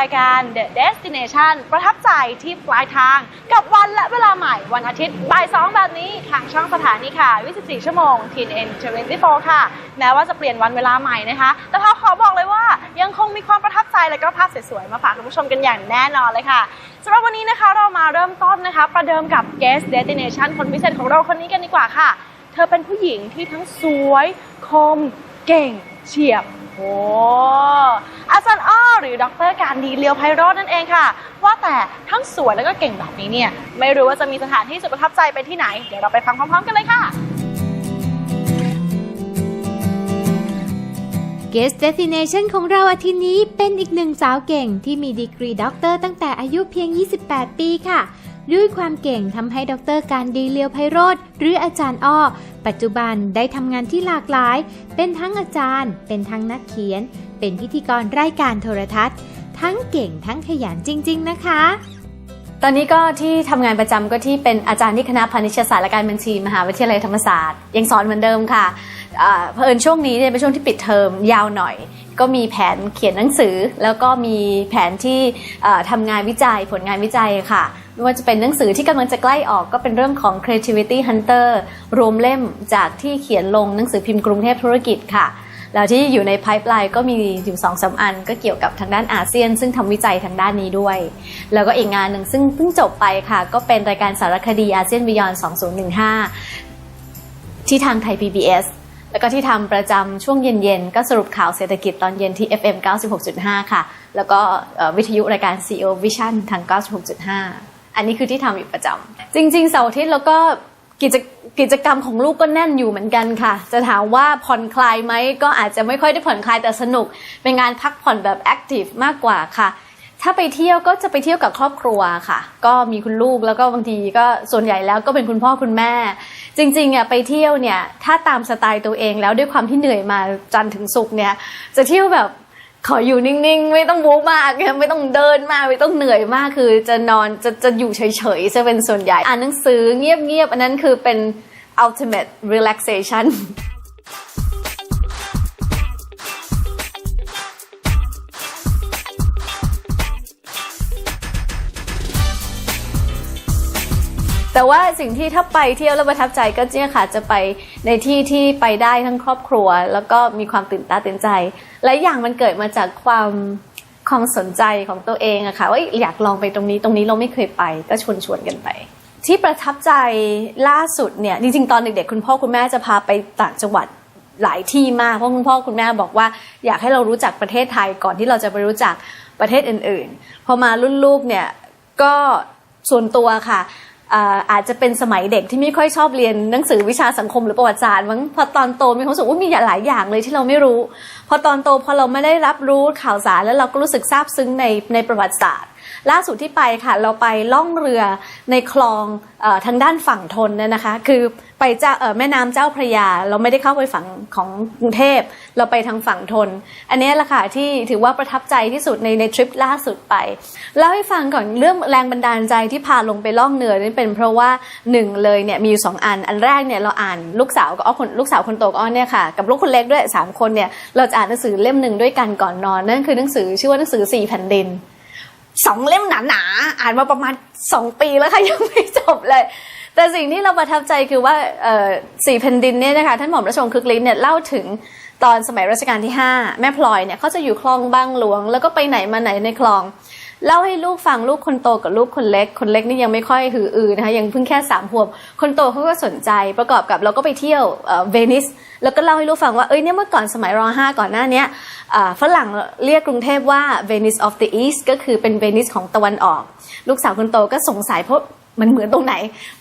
รายการ The Destination ประทับใจที่ปลายทาง กับวันและเวลาใหม่วันอาทิตย์บ่ายสองแบบนี้ ทางช่องสถานีค่ะ 24 ชั่วโมง TNN 24 ค่ะ แม้ว่าจะเปลี่ยนวันเวลาใหม่นะคะ แต่พอขอบอกเลยว่ายังคงมีความประทับใจและก็ภาพสวยๆ มาฝากคุณผู้ชมกันอย่างแน่นอนเลยค่ะสำหรับวันนี้นะคะเรามาเริ่มต้นนะคะ ประเดิมกับ Guest Destination คนพิเศษของเราคนนี้กันดีกว่าค่ะ เธอเป็นผู้หญิงที่ทั้งสวย คม เก่ง เฉียบ อ้อาจารย์อ้อหรือดรการดีเลียวไพโรจน์นั่นเองค่ะ ว่าแต่ทั้งสวยแล้วก็เก่งแบบนี้เนี่ย ไม่รู้ว่าจะมีสถานที่สุดประทับใจเป็นที่ไหน เดี๋ยวเราไปฟังพร้อมๆกันเลยค่ะ Guest Destination ของเราอาทิตย์นี้เป็นอีกหนึ่งสาวเก่งที่มีดีกรีด็อกเตอร์ตั้งแต่อายุเพียง 28 ปีค่ะ ด้วยความเก่งทำให้ดรการดีเลียวไพโรธหรืออาจารย์อ้อ ปัจจุบันได้ทำงานที่หลากหลาย เป็นทั้งอาจารย์ เป็นทั้งนักเขียน เป็นพิธีกรรายการโทรทัศน์ ทั้งเก่งทั้งขยันจริง ๆ นะคะ ตอนนี้ก็ที่ทำงานประจำก็ที่เป็นอาจารย์ที่คณะพาณิชยศาสตร์และการบัญชีมหาวิทยาลัยธรรมศาสตร์ยังสอนเหมือนเดิมค่ะอ่าเผอิญช่วงนี้เนี่ยเป็นช่วงที่ปิดเทอมยาวหน่อยก็มีแผนเขียนหนังสือ แล้วก็มีแผนที่อ่าทำงานวิจัยผลงานวิจัยค่ะ ไม่ว่าจะเป็นหนังสือที่กำลังจะใกล้ออกก็เป็นเรื่องของ creativity hunter รวมเล่มจากที่เขียนลงหนังสือพิมพ์กรุงเทพธุรกิจค่ะ แล้วที่อยู่ใน pipeline ก็มีอยู่สองสามอัน ก็เกี่ยวกับทางด้านอาเซียน ซึ่งทำวิจัยทางด้านนี้ด้วย แล้วก็อีกงานหนึ่งซึ่งเพิ่งจบไปค่ะ ก็เป็นรายการสารคดีอาเซียนบิยอน2015 ที่ทางไทย PBS แล้วก็ที่ทำประจำช่วงเย็นๆ ก็สรุปข่าวเศรษฐกิจตอนเย็นที่ FM 96.5 ค่ะ แล้วก็วิทยุรายการ CEO Vision ทาง 96.5 อันนี้คือที่ทำอยู่ประจำจริง ๆ เสาร์อาทิตย์แล้วก็กิจกิจกรรมของลูกก็แน่นอยู่เหมือนกันค่ะ จะถามว่าผ่อนคลายไหมก็อาจจะไม่ค่อยได้ผ่อนคลายแต่สนุก เป็นงานพักผ่อนแบบแอคทีฟมากกว่าค่ะ ถ้าไปเที่ยวก็จะไปเที่ยวกับครอบครัวค่ะ ก็มีคุณลูกแล้วก็บางทีก็ส่วนใหญ่แล้วก็เป็นคุณพ่อคุณแม่ จริงๆอะไปเที่ยวเนี่ยถ้าตามสไตล์ตัวเองแล้วด้วยความที่เหนื่อยมาจันทร์ถึงศุกร์เนี่ยจะเที่ยวแบบ ขออยู่นิ่งๆ ไม่ต้องวูบมากไม่ต้องเดินมากไม่ต้องเหนื่อยมากคือจะนอนจะจะอยู่เฉยๆจะเป็นส่วนใหญ่อ่านหนังสือเงียบๆอันนั้นคือเป็น ultimate relaxation แต่ว่าสิ่งที่ถ้าไปเที่ยวแล้วประทับใจก็เนี่ยค่ะจะไปในที่ที่ไปได้ทั้งครอบครัว แล้วก็มีความตื่นตาตื่นใจ และอย่างมันเกิดมาจากความความสนใจของตัวเองอะค่ะว่าอยากลองไปตรงนี้ตรงนี้เราไม่เคยไปก็ชวนชวนกันไป ที่ประทับใจล่าสุดเนี่ยจริงๆตอนเด็กๆคุณพ่อคุณแม่จะพาไปต่างจังหวัดหลายที่มากเพราะคุณพ่อคุณแม่บอกว่าอยากให้เรารู้จักประเทศไทยก่อนที่เราจะไปรู้จักประเทศอื่นๆ พอมารุ่นลูกเนี่ยก็ส่วนตัวค่ะ อาอาจจะเป็นสมัยเด็กที่ไม่ค่อยชอบเรียนหนังสือวิชาสังคมหรือประวัติศาสตร์มั้งพอตอนโตมีความรู้สึกว่ามีหลายอย่างเลยที่เราไม่รู้ พอตอนโตพอเราไม่ได้รับรู้ข่าวสารแล้วเราก็รู้สึกซาบซึ้งในในประวัติศาสตร์ ล่าสุดที่ไปค่ะ เราไปล่องเรือในคลองอทางด้านฝั่งทนเนี่ยนะคะ คือไปเจ้าแม่น้ำเจ้าพระยา เราไม่ได้เข้าไปฝั่งของกรุงเทพ เราไปทางฝั่งทน อันนี้แหละค่ะที่ถือว่าประทับใจที่สุดในในทริปล่าสุดไปเล่าให้ฟังก่อนเรื่องแรงบันดาลใจที่พาลงไปล่องเรือนี่เป็นเพราะว่าหนึ่งเลยเนี่ยมีอยู่สองอันอันแรกเนี่ยเราอ่านลูกสาวก็อ้อคนลูกสาวคนโตก็อ้อนเนี่ยค่ะกับลูกคนเล็กด้วยสามคนเนี่ยเราจะอ่านหนังสือเล่มหนึ่งด้วยกันก่อนนอน นั่นคือหนังสือชื่อว่าหนังสือสี่แผ่นดิน สองเล่มหนาๆอ่านมาประมาณสองปีแล้วค่ะยังไม่จบเลย แต่สิ่งที่เราประทับใจคือว่าสี่แผ่นดินเนี่ยนะคะท่านหม่อมราชวงศ์คึกฤทธิ์เนี่ยเล่าถึงตอนสมัยรัชกาลที่ 5 แม่พลอยเนี่ยเขาจะอยู่คลองบางหลวง แล้วก็ไปไหนมาไหนในคลอง เล่าให้ลูกฟังลูกคนโตกับลูกคนเล็ก คนเล็กนี่ยังไม่ค่อยหืออือนะคะยังเพิ่งแค่สามขวบคนโตเขาก็สนใจประกอบกับเราก็ไปเที่ยวเวนิส แล้วก็เล่าให้ลูกฟังว่าเอ้ยเนี่ยเมื่อก่อนสมัยร5ก่อนหน้านี้ฝรั่งเรียกกรุงเทพว่า Venice of the East ก็คือเป็นเวนิสของตะวันออก ลูกสาวคนโตก็สงสัยเพราะมันเหมือนตรงไหน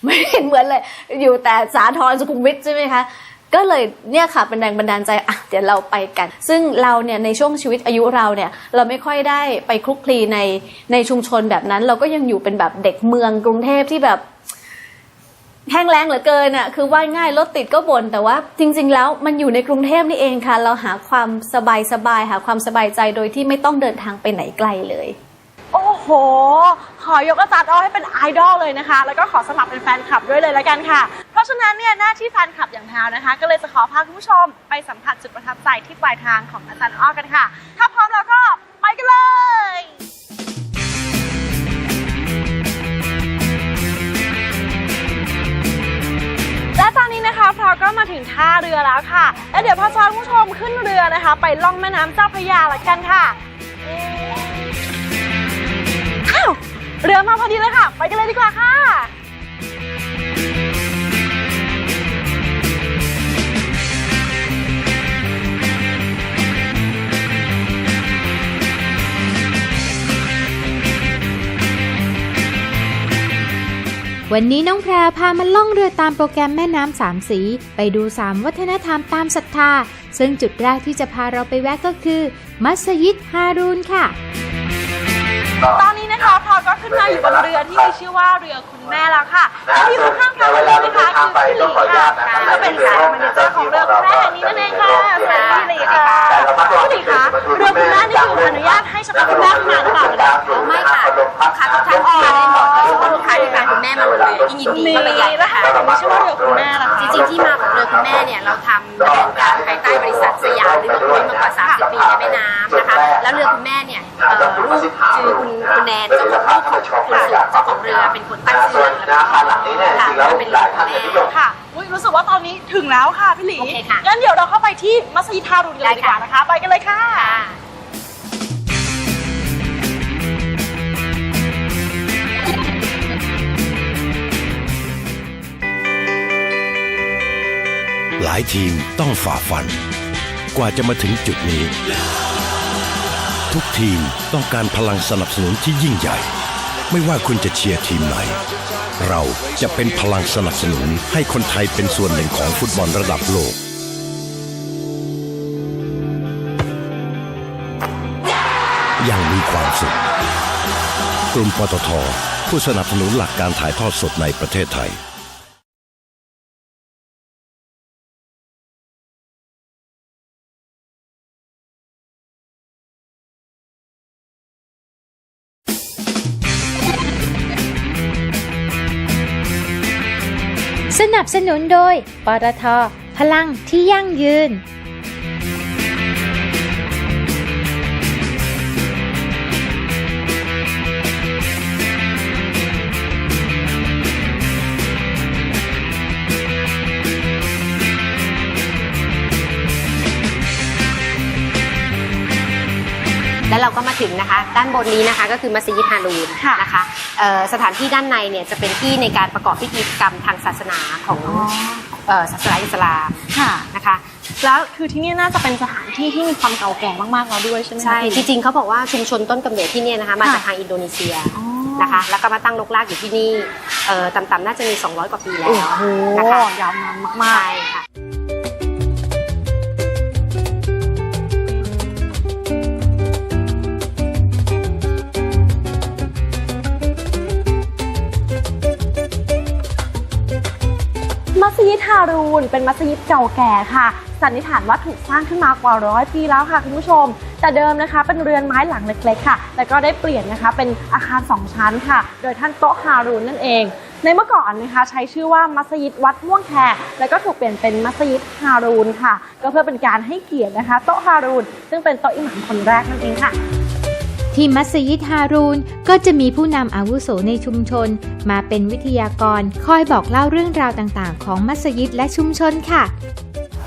ไม่เห็นเหมือนเลย อยู่แต่สาทรสุขุมวิทใช่ไหมคะก็เลยเนี่ยค่ะเป็นแรงบันดาลใจอะเดี๋ยวเราไปกัน ซึ่งเราเนี่ยในช่วงชีวิตอายุเราเนี่ยเราไม่ค่อยได้ไปคลุกคลีในในชุมชนแบบนั้น เราก็ยังอยู่เป็นแบบเด็กเมืองกรุงเทพที่แบบ แห้งแล้งเหลือเกินอะคือว่ายง่ายรถติดก็บ่นแต่ว่าจริง ๆ แล้วมันอยู่ในกรุงเทพนี่เองค่ะ เราหาความสบายสบายหาความสบายใจโดยที่ไม่ต้องเดินทางไปไหนไกลเลย โอ้โห ขอยกอาจารย์อ้อให้เป็นไอดอลเลยนะคะ แล้วก็ขอสมัครเป็นแฟนคลับด้วยเลยละกันค่ะ เพราะฉะนั้นเนี่ยหน้าที่แฟนคลับอย่างแพรวนะคะ ก็เลยจะขอพาคุณผู้ชมไปสัมผัสจุดประทับใจที่ปลายทางของอาจารย์อ้อกันค่ะ ถ้าพร้อมแล้วก็ไปกันเลย และตอนนี้นะคะพราวก็มาถึงท่าเรือแล้วค่ะ แล้วเดี๋ยวพาชาคุณผู้ชมขึ้นเรือนะคะ ไปล่องแม่น้ำเจ้าพระยาละกันค่ะอ้าวเรือมาพอดีเลยค่ะ ไปกันเลยดีกว่าค่ะ วันนี้น้องแพรพามาล่องเรือตามโปรแกรมแม่น้ำสามสี ไปดูสามวัฒนธรรมตามศรัทธา ซึ่งจุดแรกที่จะพาเราไปแวะก็คือ มัสยิดฮารูนค่ะ ตอนนี้นะคะพาก็ขึ้นมาอยู่บนเรือที่มีชื่อว่าเรือคุณ แม่แล้วค่ะและที่อยู่ข้างๆพราวนี้นะคะคือพี่หลีค่ะก็เป็นสายมาเนเจอร์ของเรือคุณแม่แห่งนี้นั่นเองค่ะสวัสดีพี่หลีค่ะพี่หลีคะเรือคุณแม่นี่คืออนุญาตให้เฉพาะคุณแม่มาหรือเปล่าคะไม่ค่ะลูกค้าทุกท่านมาได้หมดโดยเฉพาะลูกค้าที่มาคุณแม่มาหมดเลยยิ่งยินดีนี่เข้าไปใหญ่แล้วค่ะทำไมถึงไม่ชื่อว่าเรือคุณแม่ล่ะจริงๆที่มาของเรือคุณแม่เนี่ยเราทำดำเนินการภายใต้บ ริษัทสยามลิเวอร์พูลมากว่า30 ปีในแม่น้ำนะคะ แล้วเรือคุณแม่เนี่ยเอ่อลูกชื่อคุณคุณแนนเจ้าของลูกของคุณสุเจ้าของเรือเป็นคนตั้งชื่อเรือแล้วก็ค่ะก็เป็นเรือคุณแม่ค่ะอุ๊ยรู้สึกว่าตอนนี้ถึงแล้วค่ะพี่หลีโอเคค่ะงั้นเดี๋ยวเราเข้าไปที่มัสยิดฮารุนกันเลยดีกว่านะคะ ไปกันเลยค่ะค่ะหลายทีมต้องฝ่าฟัน กว่าจะมาถึงจุดนี้ ทุกทีมต้องการพลังสนับสนุนที่ยิ่งใหญ่ ไม่ว่าคุณจะเชียร์ทีมไหน เราจะเป็นพลังสนับสนุนให้คนไทยเป็นส่วนหนึ่งของฟุตบอลระดับโลก อย่างมีความสุข กลุ่มปตทผู้สนับสนุนหลักการถ่ายทอดสดในประเทศไทย สนับสนุนโดย ปตท พลังที่ยั่งยืน แล้วเราก็มาถึงนะคะ ด้านบนนี้นะคะก็คือมัสยิดฮารูนค่ะนะคะเอ่อสถานที่ด้านในเนี่ยจะเป็นที่ในการประกอบพิธีกรรมทางศาสนาของเอ่อศาสนาอิสลามค่ะนะคะแล้วคือที่นี่น่าจะเป็นสถานที่ที่มีความเก่าแก่มากๆแล้วด้วยใช่ไหมคะใช่พี่จริงๆเขาบอกว่าชุมชนต้นกำเนิดที่เนี่ยนะคะมาจากทางอินโดนีเซียอ๋อนะคะแล้วก็มาตั้งรกรากอยู่ที่นี่เอ่อต่ำๆน่าจะมี 200 กว่าปีแล้วโอ้โหนะคะยาวนานมากใช่ค่ะ สยิดฮารูนเป็นมัสยิดเก่าแก่ค่ะ สันนิษฐานว่าถูกสร้างขึ้นมากว่าร้อยปีแล้วค่ะคุณผู้ชม แต่เดิมนะคะ เป็นเรือนไม้หลังเล็กๆค่ะแล้วก็ได้เปลี่ยนนะคะเป็นอาคารสองชั้นค่ะ โดยท่านโตฮารูนนั่นเอง ในเมื่อก่อนนะคะใช้ชื่อว่ามัสยิดวัดม่วงแคแล้วก็ถูกเปลี่ยนเป็นมัสยิดฮารูนค่ะ ก็เพื่อเป็นการให้เกียรตินะคะ โตฮารูนซึ่งเป็นโตอิหม่ามคนแรกนั่นเองค่ะ ที่มัสยิดฮารูนก็จะมีผู้นำอาวุโสในชุมชน มาเป็นวิทยากรคอยบอกเล่าเรื่องราวต่างๆ ของมัสยิดและชุมชนค่ะ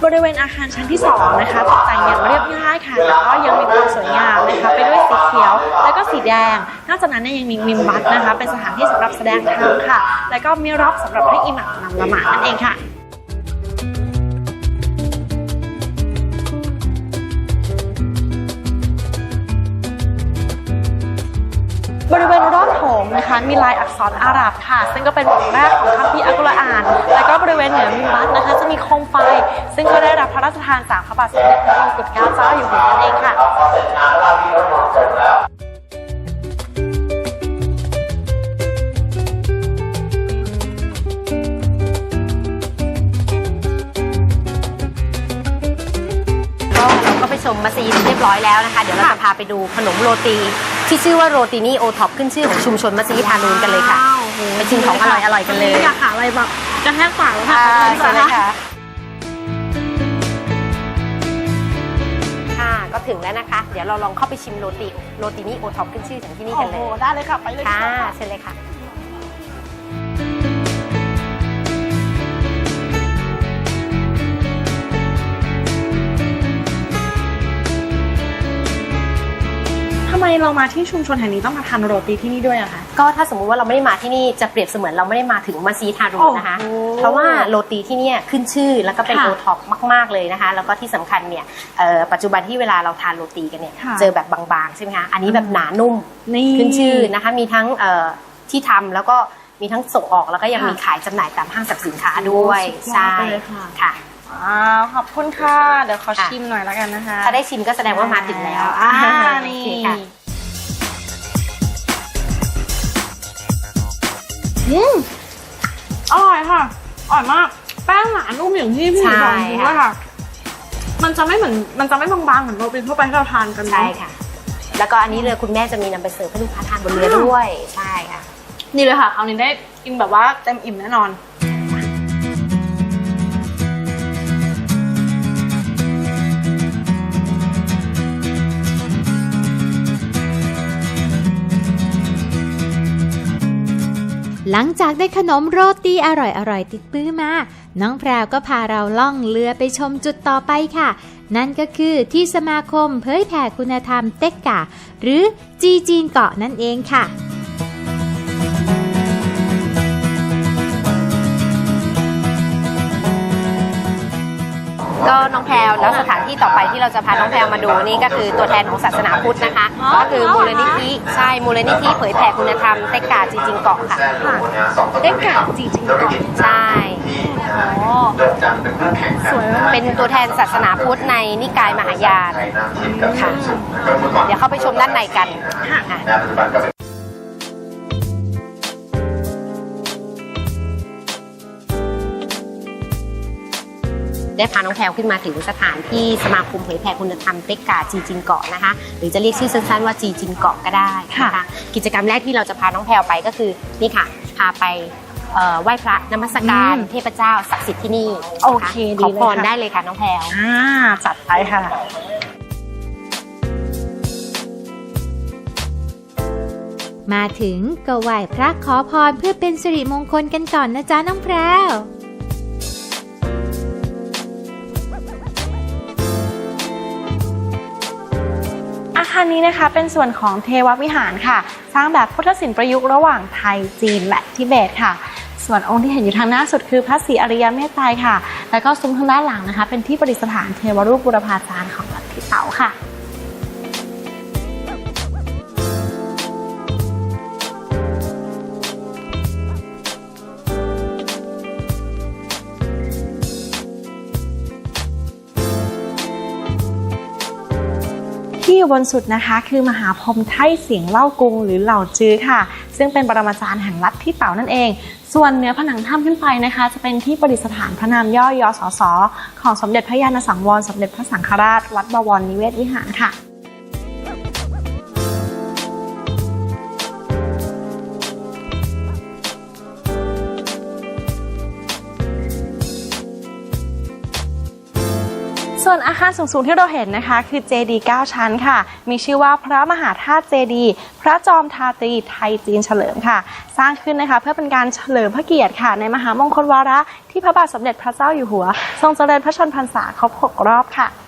บริเวณอาคารชั้นที่ 2 นะคะตกแต่งอย่างเรียบง่ายค่ะแต่ก็ยังมีความสวยงามนะคะไปด้วยสีเขียว แล้วก็สีแดง นอกจากนั้นเนี่ยยังมีมิมบัตนะคะ เป็นสถานที่สำหรับแสดงธรรมค่ะ แล้วก็มีรอบสำหรับให้อิหมัมนำละหมาดนั่นเองค่ะ บริเวณรอบโถงนะคะมีลายอักษรอาหรับค่ะ ซึ่งก็เป็นบทแรกของคัมภีร์อัลกุรอาน แล้วก็บริเวณเหนือมิมบัตนะคะ จะมีโคมไฟ ซึ่งก็ได้รับพระราชทานจากพระบาทสมเด็จพระมงกุฎเกล้าเจ้าอยู่หัวนั่นเองค่ะ ชมมัสยิดเรียบร้อยแล้วนะคะ เดี๋ยวเราจะพาไปดูขนมโรตี ที่ชื่อว่าโรตีนี่โอท็อปขึ้นชื่อของชุมชนมัสยิดฮานูนกันเลยค่ะไปชิมของอร่อยอร่อยๆกันเลยอยากหาอะไรแบบกระแทกปากเลยค่ะค่ะไปใช่เลเลยยค่ะค่ะค่ะก็ถึงแล้วนะคะ เดี๋ยวเราลองเข้าไปชิมโรตีโรตีนี่โอท็อปขึ้นชื่อของที่นี่โอ้กันเลโหยได้เลยค่ะไปเลยค่ะค่ะ เชิญเลยค่ะ ไมเรามาที่ชุมชนแห่งนี้ต้องมาทานโรตีที่นี่ด้วยอะคะ ก็ถ้าสมมุติว่าเราไม่ได้มาที่นี่จะเปรียบเสมือนเราไม่ได้มาถึงมัสยิดฮารูนนะคะ โอ้โหเพราะว่าโรตีที่เนี่ยขึ้นชื่อแล้วก็เป็นค่ะโอท็อปมาก ๆ เลยนะคะ แล้วก็ที่สำคัญเนี่ยเอ่อปัจจุบันที่เวลาเราทานโรตีกันเนี่ยค่ะ เจอแบบบางๆใช่ไหมคะอันนี้แบบหนานุ่ม นี่ ขึ้นชื่อนะคะมีทั้งเอ่อที่ทำแล้วก็มีทั้งส่งออกแล้วก็ยังค่ะมีขายจำหน่ายตามห้างสรรพสินค้าด้วยโอ้สุดยอดใช่ไปเลยค่ะ ค่ะ ว้าวขอบคุณค่ะ เดี๋ยวขอค่ะชิมหน่อยแล้วกันนะคะถ้าได้ชิมก็แสดงว่ามาถึงแล้วอ่าโอนี่เคค่ะอืมอร่อยค่ะอร่อยมาก แป้งหนานุ่มอย่างที่พี่หนูบอกจริงๆด้วยค่ะ มันจะไม่เหมือนมันจะไม่บางๆเหมือนโรตีทั่วไปที่เราทานกันเนใช่อะค่ะ แล้วก็อันนี้เลยคุณแม่จะมีนำไปเสิร์ฟให้ลูกค้าทานบนเรือด้วยใช่ค่ะนี่เลยค่ะคราวนี้ได้กินแบบว่าเต็มอิ่มแน่นอน หลังจากได้ขนมโรตีอร่อยๆติดปื้อมา น้องแพรวก็พาเราล่องเรือไปชมจุดต่อไปค่ะ นั่นก็คือที่สมาคมเผยแผ่คุณธรรมเต็กกะ หรือจีจีนเกาะนั่นเองค่ะ ก็น้องแพรวแล้วสถานที่ต่อไปที่เราจะพาน้องแพรวมาดูนี่ก็คือตัวแทนของศาสนาพุทธนะคะอ๋อก็คือมูลนิธิใช่มูลนิธิเผยแผ่คุณธรรมเต็กกาจีจิงเกาะค่ะเต็กกะจีจิงเกาะใช่อ๋อสวยมากเป็นตัวแทนศาสนาพุทธในนิกายมหายานค่ะเดี๋ยวเข้าไปชมด้านในกันค่ะ ได้พาน้องแพรวขึ้นมาถึงสถานที่สมาคมเผยแผ่คุณธรรมเต็กกาจีจินเกาะนะคะ หรือจะเรียกชื่อสั้นๆว่าจีจินเกาะก็ได้นะคะกิจกรรมแรกที่เราจะพาน้องแพรวไปก็คือนี่ค่ะ พาไปเอ่อไหว้พระนมัสการอืมเทพเจ้าศักดิ์สิทธิ์ที่นี่โอเคขดีอเลยพรค่ะได้เลยค่ะน้องแพรวอ่าจัดไปค่ะมาถึงก็ไหว้พระขอพรเพื่อเป็นสิริมงคลกันก่อนนะจ๊ะน้องแพรวารนี้นะคะเป็นส่วนของเทววิหารค่ะ สร้างแบบพุทธศิลป์ประยุกต์ระหว่างไทยจีนและทิเบตค่ะ ส่วนองค์ที่เห็นอยู่ทางหน้าสุดคือพระศรีอริยเมตไตรค่ะ แล้วก็ซุ้มทางด้านหลังนะคะ เป็นที่ประดิษฐานเทวรูปบุรพาจารย์ของวัดที่เต๋าค่ะ อยู่บนสุดนะคะ คือมหาพรหมไทเสียงเล่ากรุงหรือเหล่าจื้อค่ะ ซึ่งเป็นปรมาจารย์แห่งลัทธิเต่านั่นเอง ส่วนเนื้อผนังถ้ำขึ้นไปนะคะ จะเป็นที่ประดิษฐานพระนามย่อยอสอสอของสมเด็จพระยาณสังวรสมเด็จพระสังฆราช วัดบวรนิเวศวิหารค่ะ ส่วนอาคารสูงๆที่เราเห็นนะคะ คือเจดีย์9ชั้นค่ะ มีชื่อว่าพระมหาธาตุเจดีย์พระจอมทาตรีไทยจีนเฉลิมค่ะ สร้างขึ้นนะคะเพื่อเป็นการเฉลิมพระเกียรติค่ะ ในมหามงคลวาระที่พระบาทสมเด็จพระเจ้าอยู่หัว ทรงเจริญพระชนพรรษาครบ6รอบค่ะ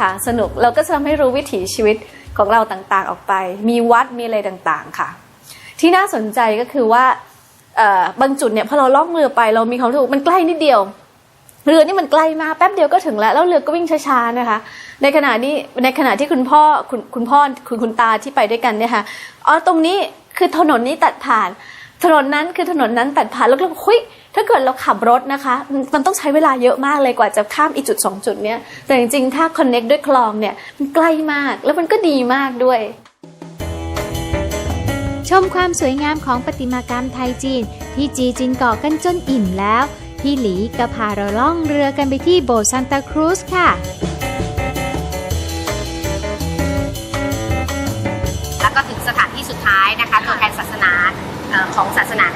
ค่ะ สนุกเราก็จะทำให้รู้วิถีชีวิตของเราต่างๆออกไป มีวัดมีอะไรต่างๆค่ะ ที่น่าสนใจก็คือว่าบางจุดเนี่ยพอเราล่องเรือไปเรามีความรู้สึกมันใกล้นิดเดียว เรือนี่มันใกล้มากแป๊บเดียวก็ถึงแล้วแล้วเรือก็วิ่งช้าๆนะคะ ในขณะนี้ในขณะที่คุณพ่อคุณคุณพ่อคุณคุณตาที่ไปด้วยกันเนี่ยค่ะอ๋อตรงนี้คือถนนนี้ตัดผ่าน ถนนนั้นคือถนนนั้นตัดผ่านแล้วก็คุย ถ้าเกิดเราขับรถนะคะ มันต้องใช้เวลาเยอะมากเลยกว่าจะข้ามอีจุดสองจุดเนี้ยแต่จริงๆ ถ้าคอนเน็กด้วยคลองเนี่ยมันใกล้มากแล้วมันก็ดีมากด้วย ชมความสวยงามของประติมากรรมไทยจีน ที่จีจินเกาะกันจนอิ่มแล้ว พี่หลีก็พาเราล่องเรือกันไปที่โบสถ์ซานตาครูสค่ะ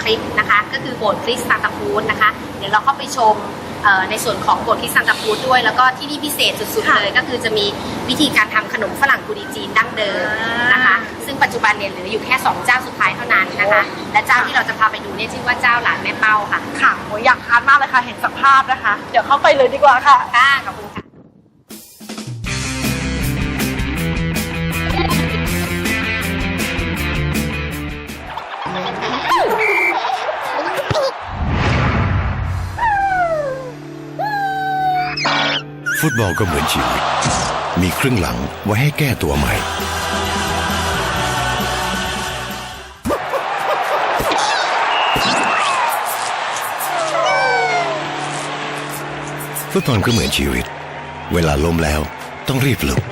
คริสต์นะคะ ก็คือโบสถ์คริสต์ซานตาพูดนะคะ เดี๋ยวเราเข้าไปชมเอ่อในส่วนของโบสถ์คริสต์ซานตาพูดด้วย แล้วก็ที่นี่พิเศษสุดๆเลย ก็คือจะมีวิธีการทำขนมฝรั่งกุดีจีนดั้งเดิมนะคะ ซึ่งปัจจุบันเนี่ยเหลืออยู่แค่ 2 เจ้าสุดท้ายเท่านั้นนะคะ และเจ้าที่เราจะพาไปดูเนี่ยชื่อว่าเจ้าหลานแม่เป้าค่ะ ค่ะโหอยากทานมากเลยค่ะ เห็นสภาพนะคะ เดี๋ยวเข้าไปเลยดีกว่าค่ะ ค่ะขอบคุณ ฟุตบอลก็เหมือนชีวิต มีครึ่งหลังไว้ให้แก้ตัวใหม่ ฟุตบอลก็เหมือนชีวิต เวลาล้มแล้วต้องรีบลุก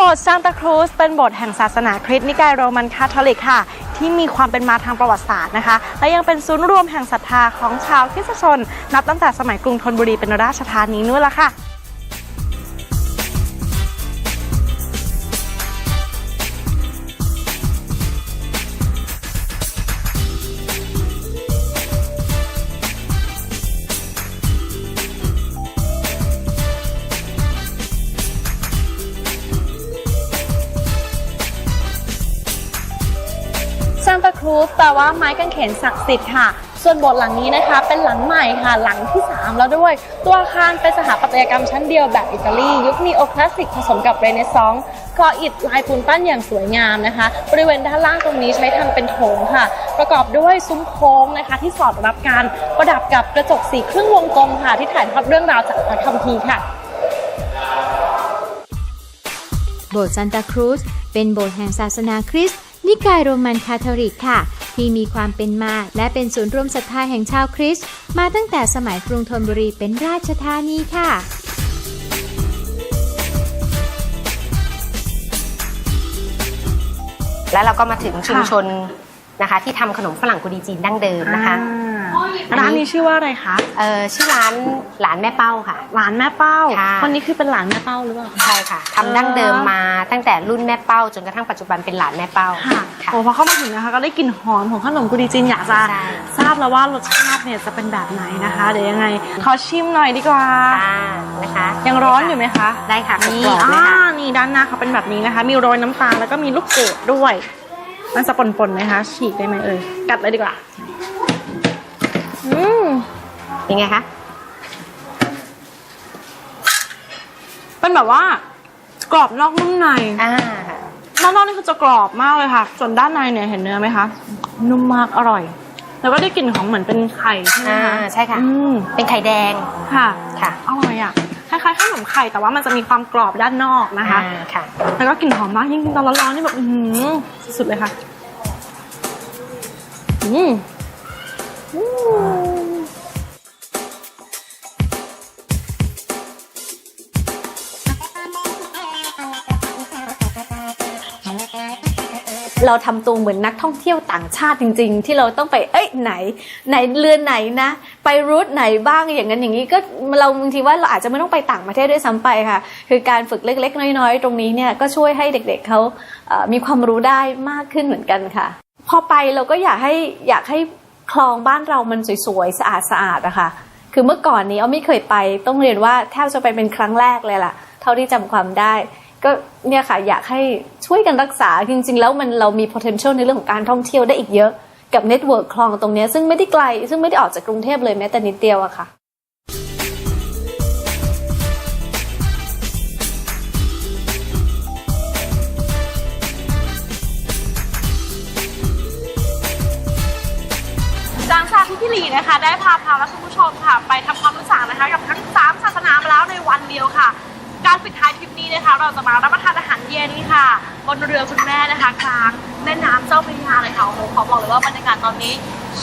บสถ์ซานตาครูสเป็นโบสถ์แห่งศาสนาคริสต์นิกายโรมันคาทอลิกค่ะ ที่มีความเป็นมาทางประวัติศาสตร์นะคะ และยังเป็นศูนย์รวมแห่งศรัทธาของชาวคริสตชน นับตั้งแต่สมัยกรุงธนบุรีเป็นราชธานีนู่นละค่ะ กางเขนศักดิ์สิทธิ์ค่ะ ส่วนโบสถ์หลังนี้นะคะ เป็นหลังใหม่ค่ะ หลังที่ 3 แล้วด้วย ตัวอาคารเป็นสถาปัตยกรรมชั้นเดียวแบบอิตาลี ยุคนีโอคลาสสิกผสมกับเรเนซองส์ก่ออิฐลายปูนปั้นอย่างสวยงามนะคะ บริเวณด้านล่างตรงนี้ใช้ทำเป็นโถงค่ะ ประกอบด้วยซุ้มโค้งนะคะ ที่สอดรับการประดับกับกระจกสีครึ่งวงกลมค่ะ ที่ถ่ายทอดเรื่องราวจากพระคัมภีร์ค่ะโบสถ์ซานตาครูซเป็นโบสถ์แห่งศาสนาคริสต์นิกายโรมันคาทอลิกค่ะ ที่มีความเป็นมา และเป็นศูนย์รวมศรัทธาแห่งชาวคริสต์มาตั้งแต่สมัยกรุงธนบุรีเป็นราชธานีค่ะแล้วเราก็มาถึงชุมชนนะคะ ที่ทำขนมฝรั่งกุดีจีนดั้งเดิมนะคะ ร้านนี้ชื่อว่าอะไรคะเอ่อชื่อร้านหลานแม่เป้าค่ะ หลานแม่เป้าค่ะ คนนี้คือเป็นหลานแม่เป้าหรือเปล่าใช่ค่ะทำดั้งเดิมมาตั้งแต่รุ่นแม่เป้าจนกระทั่งปัจจุบันเป็นหลานแม่เป้าค่ะค่ะ โอ้พอเข้ามาถึงนะคะ ก็ได้กลิ่นหอมของขนมกุดีจีนอยากจะใช่ ทราบแล้วว่ารสชาติเนี่ยจะเป็นแบบไหนนะคะ เดี๋ยวยังไงขอชิมหน่อยดีกว่าค่ะนะคะยังร้อนอยู่ไหมคะได้ค่ะนี่กรอบๆเลยอ่าค่ะนี่ด้านหน้าเขาเป็นแบบนี้นะคะ มีโรยน้ำตาลแล้วก็มีลูกเกดด้วย มันจะปนๆไหมคะ ฉีกได้ไหมเอ่ยกัดเลยดีกว่า อืมเป็นไงคะเป็นแบบว่า กรอบนอกนุ่มในอ่าด้านนอกนี่คือจะกรอบมากเลยค่ะ ส่วนด้านในเนี่ยเห็นเนื้อไหมคะ นุ่มมากอร่อย แล้วก็ได้กลิ่นของเหมือนเป็นไข่ใช่ไหมอ่าคะใช่ค่ะ อืมเป็นไข่แดงค่ะค่ะอร่อยอะคล้ายๆขนมไข่แต่ว่ามันจะมีความกรอบด้านนอกนะคะ อ่าค่ะ แล้วก็กลิ่นหอมมากยิ่งกินตอนร้อนๆนี่แบบ อือหือสุดๆเลยค่ะ อืมอืม เราทำตัวเหมือนนักท่องเที่ยวต่างชาติจริง ๆ ที่เราต้องไปเอ้ยไหน ไหนเรือนไหนนะ ไปรูทไหนบ้างอย่างนั้นอย่างนี้ก็เราบางทีว่าเราอาจจะไม่ต้องไปต่างประเทศด้วยซ้ำไปค่ะ คือการฝึกเล็ก ๆ น้อยๆ ตรงนี้เนี่ยก็ช่วยให้เด็ก ๆเขามีความรู้ได้มากขึ้นเหมือนกันค่ะ พอไปเราก็อยากให้อยากให้ คลองบ้านเรามันสวยๆสะอาดๆอะค่ะคือเมื่อก่อนนี้อ้อไม่เคยไปต้องเรียนว่าแทบจะไปเป็นครั้งแรกเลยล่ะ เท่าที่จำความได้ ก็เนี่ยค่ะอยากให้ช่วยกันรักษาจริง ๆ แล้วมันเรามี potential ในเรื่องของการท่องเที่ยวได้อีกเยอะกับเน็ตเวิร์กคลองตรงนี้ซึ่งไม่ได้ไกล ซึ่งไม่ได้ออกจากกรุงเทพเลยแม้แต่นิดเดียวอะค่ะ พี่หลีนะคะ ได้พาพาและคุณผู้ชมค่ะ ไปทำความรู้จักนะคะกับทั้ง 3 ศาสนามาแล้วในวันเดียวค่ะ การปิดท้ายทริปนี้นะคะ เราจะมารับประทานอาหารเย็นค่ะ บนเรือคุณแม่นะคะกลางแม่น้ำเจ้าพระยาเลยค่ะโอ้โหขอบอกเลยว่าบรรยากาศตอนนี้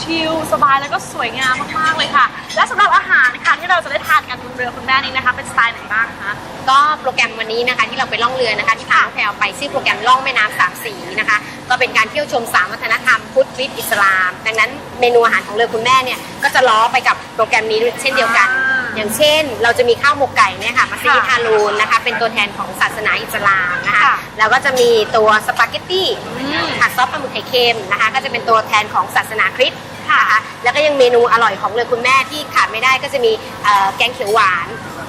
ชิลสบายแล้วก็สวยงามมากๆเลยค่ะ และสำหรับอาหารนะคะที่เราจะได้ทานกันบนเรือคุณแม่นี้นะคะ เป็นสไตล์ไหนบ้างคะก็โปรแกรมวันนี้นะคะที่เราไปล่องเรือนะคะที่พาน้องแพลวไปชื่อโปรแกรมล่องแม่น้ำสามสีนะคะ ก็เป็นการเที่ยวชมสามวัฒนธรรมพุทธคริสต์อิสลาม ดังนั้นเมนูอาหารของเรือคุณแม่เนี่ยก็จะล้อไปกับโปรแกรมนี้เช่นเดียวกันอ่าอย่างเช่น เราจะมีข้าวหมกไก่เนี่ยค่ะมัสยิดค่ะฮารูนนะคะเป็นตัวแทนของศาสนาอิสลามนะคะค่ะแล้วก็จะมีตัวสปาเกตตี้อืมผัดซอสปลาหมึกไข่เค็มนะคะก็จะเป็นตัวแทนของศาสนาคริสต์ค่ะแล้วก็ยังเมนูอร่อยของเรือคุณแม่ที่ขาดไม่ได้ก็จะมีเอ่อแกงเขียวหวาน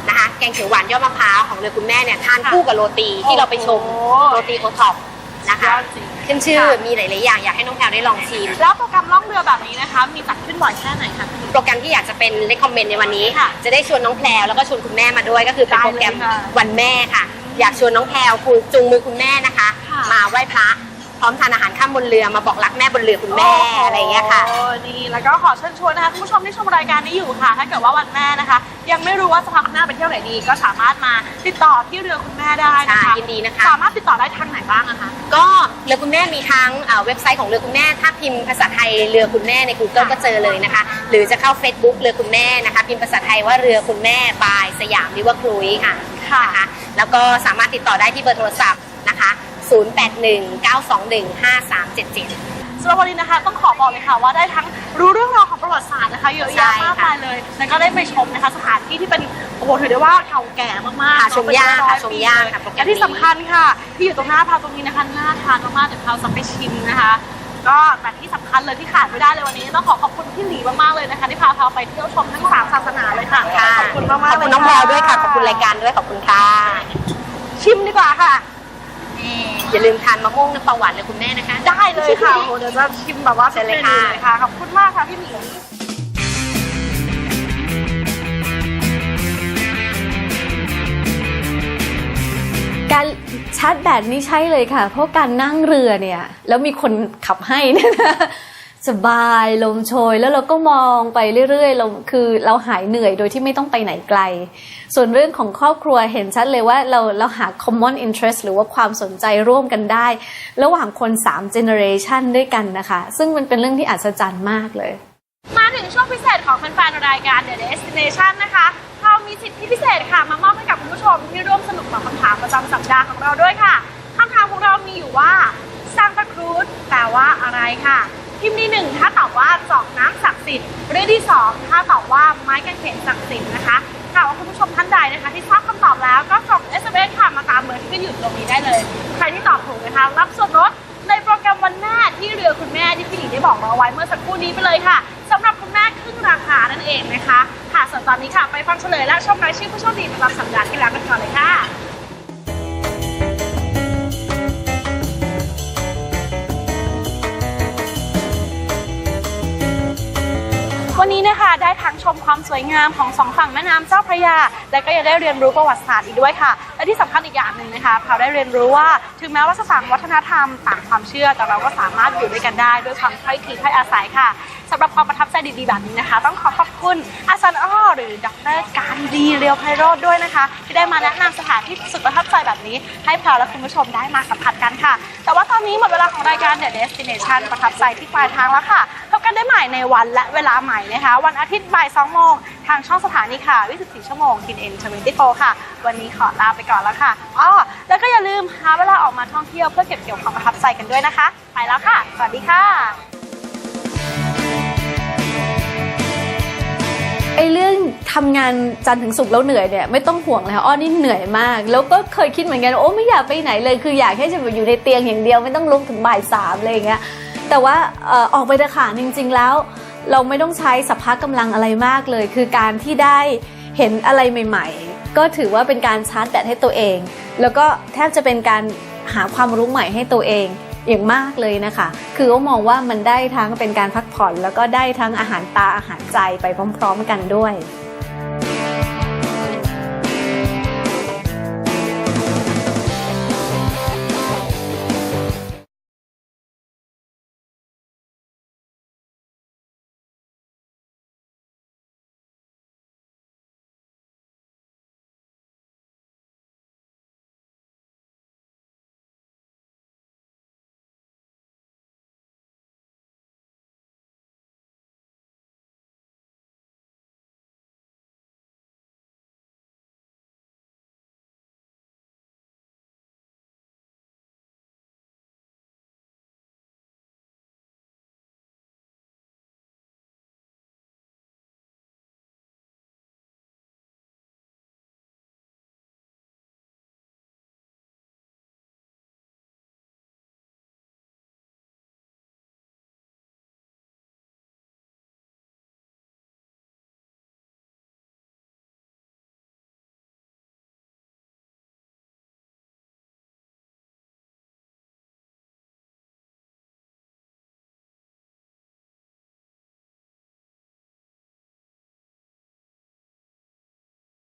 นะคะแกงเขียวหวานยอดมะพร้าวของเรือคุณแม่เนี่ยทานคู่กับโรตีที่เราไปชมโอ้โรตีโอท็อป นะคะยอดจริงขึ้นชื่อค่ะมีหลายๆอย่างอยากให้น้องแพลวได้ลองชิมแล้วโปรแกรมล่องเรือแบบนี้นะคะ มีจัดขึ้นบ่อยแค่ไหนคะ โปรแกรมที่อยากจะเป็นเลคคอมเมนต์ในวันนี้ค่ะจะได้ชวนน้องแพลวแล้วก็ชวนคุณแม่มาด้วย ก็คือเป็นได้โปรแกรมเลยค่ะวันแม่ค่ะ อยากชวนน้องแพลวคุณจูงมือคุณแม่นะคะค่ะมาไหว้พระ พร้อมทานอาหารข้ามบนเรือมาบอกรักแม่บนเรือคุณแม่อะไรอย่างเงี้ยค่ะ โอ้นี่แล้วก็ขอเชิญชวนนะคะคุณผู้ชมที่ชมรายการนี้อยู่ค่ะ ถ้าเกิดว่าวันแม่นะคะ ยังไม่รู้ว่าจะพาคุณแม่ไปเที่ยวไหนดี ก็สามารถมาติดต่อที่เรือคุณแม่ได้นะคะใช่ยินดีนะคะ สามารถติดต่อได้ทางไหนบ้างอะคะ ก็เรือคุณแม่มีทั้งเอ่อเว็บไซต์ของเรือคุณแม่ ถ้าพิมพ์ภาษาไทยเรือคุณแม่ใน Google ก็เจอเลยนะคะ หรือจะเข้า Facebook เรือคุณแม่นะคะ พิมพ์ภาษาไทยว่าเรือคุณแม่บายสยามริเวอร์ครูยค่ะค่ะ นะคะแล้วก็สามารถติดต่อได้ที่เบอร์โทรศัพท์นะคะ 0819215377สำหรับวันนี้นะคะต้องขอบอกเลยค่ะว่าได้ทั้งรู้เรื่องราวของประวัติศาสตร์นะคะเยอะใช่แยะค่ะมากมายเลย แล้วก็ได้ไปชมนะคะสถานที่ที่เป็นโอ้โหถือได้ว่าเก่าแก่มากๆค่ะชมย่างค่ะเป็นร้อๆชมย่างปีค่ะโปรแกรและมนี้ที่สำคัญค่ะ ที่อยู่ตรงหน้าพาตรงนี้นะคะน่าทานมากๆเดี๋ยวเราจะไปชิมนะคะ ก็แต่ที่สำคัญเลยที่ขาดไม่ได้เลยวันนี้ต้องขอขอบคุณพี่หลีมากๆเลยนะคะที่พาเราไปเที่ยวชมทั้งสามศาสนาเลยค่ะค่ะขอบคุณมากๆขอบคุณเลยน้องแพลวด้วยค่ะขอบคุณรายการด้วยขอบคุณค่ะชิมดีกว่าค่ะ อย่าลืมทานมะม่วงน้ำปลาหวานเลยคุณแม่นะคะ ได้เลยค่ะโอ้โหเดี๋ยวจะชิมแบบว่าเชิญเลยค่ะมนูค่ะ ขอบคุณมากค่ะพี่หมีการชาร์จแบตนี่ใช่เลยค่ะ เพราะการนั่งเรือเนี่ย แล้วมีคนขับให้เนี่ยนะ สบายลมโชยแล้วเราก็มองไปเรื่อยๆเราคือเราหายเหนื่อยโดยที่ไม่ต้องไปไหนไกล ส่วนเรื่องของครอบครัวเห็นชัดเลยว่าเราเราหา common interest หรือว่าความสนใจร่วมกันได้ ระหว่างคน 3 generation ด้วยกันนะคะ ซึ่งมันเป็นเรื่องที่อัศจรรย์มากเลย มาถึงช่วงพิเศษของแฟนๆรายการ The Destination นะคะเรามีสิทธิพิเศษค่ะมามอบให้กับคุณผู้ชมที่ร่วมสนุกกับคำถามประจำสัปดาห์ของเราด้วยค่ะคำถามของเรามีอยู่ว่าซานตาครูซแปลว่าอะไรค่ะ พิมพ์ที่หนึ่งถ้าตอบว่าจอกน้ำศักดิ์สิทธิ์เรื่องที่สองถ้าตอบว่าไม้กางเขนศักดิ์สิทธิ์นะคะถ้าว่าคุณผู้ชมท่านใดนะคะ ที่ทราบคำตอบแล้วก็ส่ง SMS ค่ะมาตามเบอร์ที่ขึ้นอยู่ตรงนี้ได้เลย ใครที่ตอบถูกนะคะ รับส่วนลดในโปรแกรมวันแม่ที่เรือคุณแม่ที่พี่หลีได้บอกเราไว้เมื่อสักครู่นี้ไปเลยค่ะสำหรับคุณแม่ครึ่งราคานั่นเองนะคะค่ะส่วนตอนนี้ค่ะไปฟังเฉลยและชมรายชื่อผู้โชคดีประจำสัปดาห์ที่แล้วกันก่อนเลยค่ะ วันนี้นะคะได้ทั้งชมความสวยงามของสองฝั่งแม่น้ำเจ้าพระยา และก็ยังได้เรียนรู้ประวัติศาสตร์อีกด้วยค่ะ และที่สำคัญอีกอย่างหนึ่งนะคะเราได้เรียนรู้ว่าถึงแม้ว่าจะต่างวัฒนธรรมต่างความเชื่อแต่เราก็สามารถอยู่ด้วยกันได้ด้วยความใกล้ทีใกล้อาศัยค่ะ สำหรับความประทับใจดีๆแบบนี้นะคะ ต้องขอขอบคุณอาจารย์อ้อหรือดรการดีเรียวไพโรธด้วยนะคะ ที่ได้มาแนะนำสถานที่สุดประทับใจแบบนี้ ให้พวกเราและคุณผู้ชมได้มาสัมผัสกันค่ะ แต่ว่าตอนนี้หมดเวลาของรายการ The Destination ประทับใจที่ปลายทางแล้วค่ะพบกันได้ใหม่ในวันและเวลาใหม่นะคะ วันอาทิตย์บ่าย2โมงทางช่องสถานีค่ะ 24 ชั่วโมงกินเอ็น24ค่ะ วันนี้ขอลาไปก่อนแล้วค่ะอ้อแล้วก็อย่าลืมหาเวลาออกมาท่องเที่ยวเพื่อเก็บเกี่ยวความประทับใจกันด้วยนะคะ ไปแล้วค่ะ สวัสดีค่ะ ไอ้เรื่องทำงานจันทร์ถึงศุกร์แล้วเหนื่อยเนี่ยไม่ต้องห่วงเลยอ้อนี่เหนื่อยมาก แล้วก็เคยคิดเหมือนกันโอ้ไม่อยากไปไหนเลย คืออยากแค่จะอยู่ในเตียงอย่างเดียวไม่ต้องลุกถึงบ่ายสามอะไรอย่างเงี้ยแต่ว่าออกไปเถอะค่ะจริง ๆ แล้ว เราไม่ต้องใช้สัพพะกำลังอะไรมากเลย คือการที่ได้เห็นอะไรใหม่ ๆ ก็ถือว่าเป็นการชาร์จแบตให้ตัวเอง แล้วก็แทบจะเป็นการหาความรู้ใหม่ให้ตัวเอง อย่างมากเลยนะคะ คือก็มองว่ามันได้ทั้งเป็นการพักผ่อน แล้วก็ได้ทั้งอาหารตาอาหารใจไปพร้อม ๆ กันด้วย